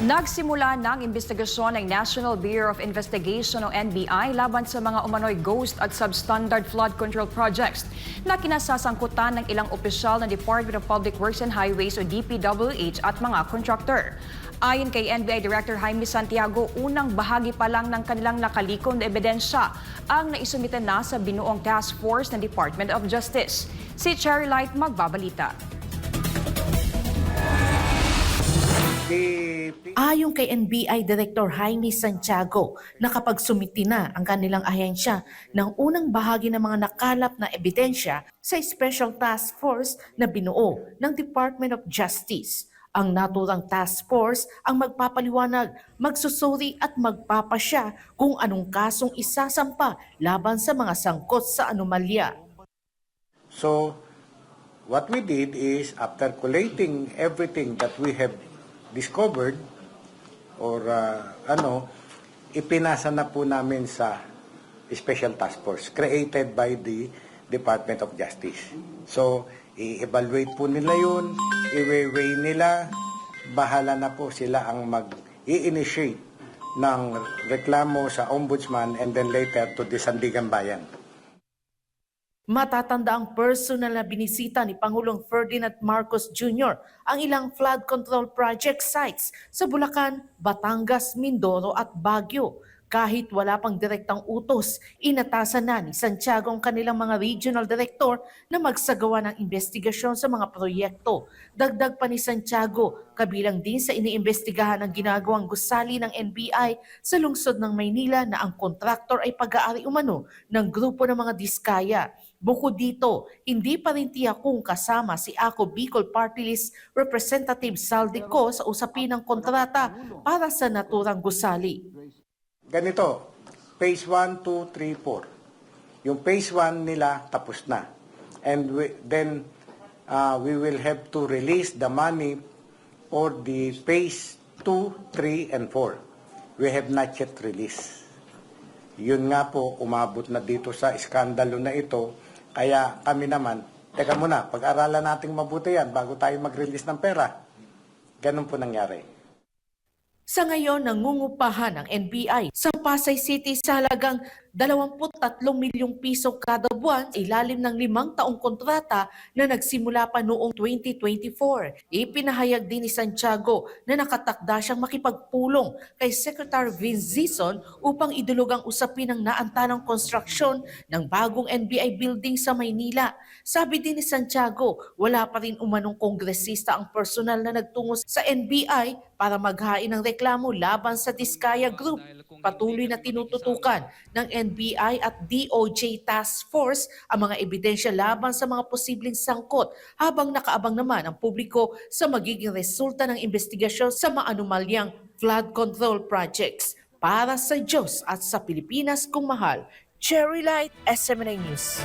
Nagsimula ng investigasyon ng National Bureau of Investigation o NBI laban sa mga umano'y ghost at substandard flood control projects na kinasasangkutan ng ilang opisyal ng Department of Public Works and Highways o DPWH at mga contractor. Ayon kay NBI Director Jaime Santiago, unang bahagi pa lang ng kanilang nakalikom na ebidensya ang naisumite na sa binuong task force ng Department of Justice. Si Cherry Light magbabalita. Ayon kay NBI Director Jaime Santiago, nakapagsumiti na ang kanilang ahensya ng unang bahagi ng mga nakalap na ebidensya sa Special Task Force na binuo ng Department of Justice. Ang naturang task force ang magpapaliwanag, magsusuri at magpapasya kung anong kasong isasampa laban sa mga sangkot sa anomalya. So, what we did is, after collating everything that we have discovered, or uh, ano, ipinasa na po namin sa Special Task Force created by the Department of Justice. So, i-evaluate po nila yun, i-weigh nila, bahala na po sila ang mag-i-initiate ng reklamo sa Ombudsman and then later to the Sandigan Bayan. Matatanda ang personal na binisita ni Pangulong Ferdinand Marcos Jr. ang ilang flood control project sites sa Bulacan, Batangas, Mindoro at Baguio. Kahit wala pang direktang utos, inatasan na ni Santiago ang kanilang mga regional director na magsagawa ng investigasyon sa mga proyekto. Dagdag pa ni Santiago, kabilang din sa iniimbestigahan ang ginagawang gusali ng NBI sa lungsod ng Maynila na ang kontraktor ay pag-aari umano ng grupo ng mga diskaya. Bukod dito, hindi pa rin tiyak kung kasama si Ako Bicol Party List Representative Saldico sa usapin ng kontrata para sa naturang gusali. Ganito, phase 1, 2, 3, 4. Yung phase 1 nila tapos na. And we, then uh, we will have to release the money for the phase 2, 3, and 4. We have not yet released. Yun nga po, umabot na dito sa iskandalo na ito. Kaya kami naman, teka muna, pag-aralan nating mabuti yan bago tayo mag-release ng pera. Ganun po nangyari. Sa ngayon, nangungupahan ng NBI sa Pasay City sa halagang 23 milyong piso kada buwan ilalim ng limang taong kontrata na nagsimula pa noong 2024. Ipinahayag din ni Santiago na nakatakda siyang makipagpulong kay Secretary Vince Zison upang idulog ang usapin ng naantanang konstruksyon ng bagong NBI building sa Maynila. Sabi din ni Santiago, wala pa rin umanong kongresista ang personal na nagtungo sa NBI para maghain ng reklamo laban sa Diskaya Group. Patuloy na tinututukan ng NBI at DOJ Task Force ang mga ebidensya laban sa mga posibleng sangkot habang nakaabang naman ang publiko sa magiging resulta ng investigasyon sa maanumalyang flood control projects. Para sa Diyos at sa Pilipinas kung mahal, Cherry Light, SMNA News.